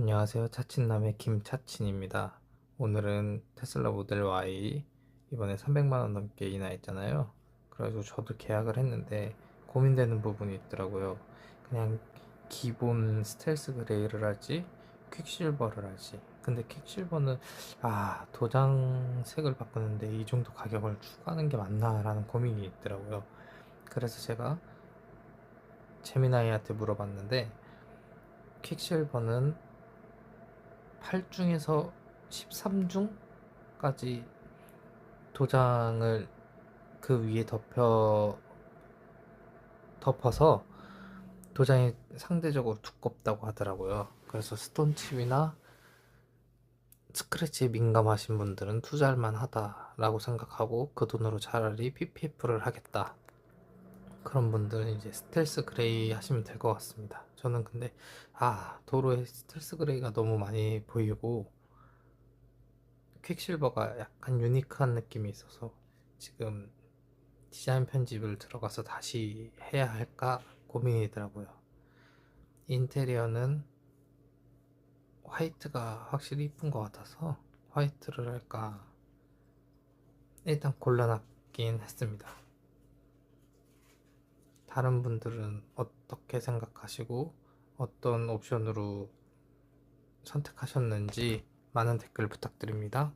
안녕하세요. 차친남의 김차친입니다. 오늘은 테슬라 모델 Y 이번에 300만원 넘게 인하했잖아요. 그래가지고 저도 계약을 했는데 고민되는 부분이 있더라고요. 그냥 기본 스텔스 그레이를 할지 퀵실버를 할지. 근데 퀵실버는 아 도장 색을 바꾸는데 이 정도 가격을 추가하는 게 맞나 라는 고민이 있더라고요. 그래서 제가 재미나이한테 물어봤는데 퀵실버는 8중에서 13중까지 도장을 그 위에 덮여 덮어서 도장이 상대적으로 두껍다고 하더라고요. 그래서 스톤칩이나 스크래치에 민감하신 분들은 투자할 만하다라고 생각하고 그 돈으로 차라리 PPF를 하겠다. 그런 분들은 이제 스텔스 그레이 하시면 될 것 같습니다. 저는 근데 아 도로에 스텔스 그레이가 너무 많이 보이고 퀵실버가 약간 유니크한 느낌이 있어서 지금 디자인 편집을 들어가서 다시 해야 할까 고민이더라고요. 인테리어는 화이트가 확실히 이쁜 것 같아서 화이트를 할까 일단 골라놨긴 했습니다. 다른 분들은 어떻게 생각하시고 어떤 옵션으로 선택하셨는지 많은 댓글 부탁드립니다.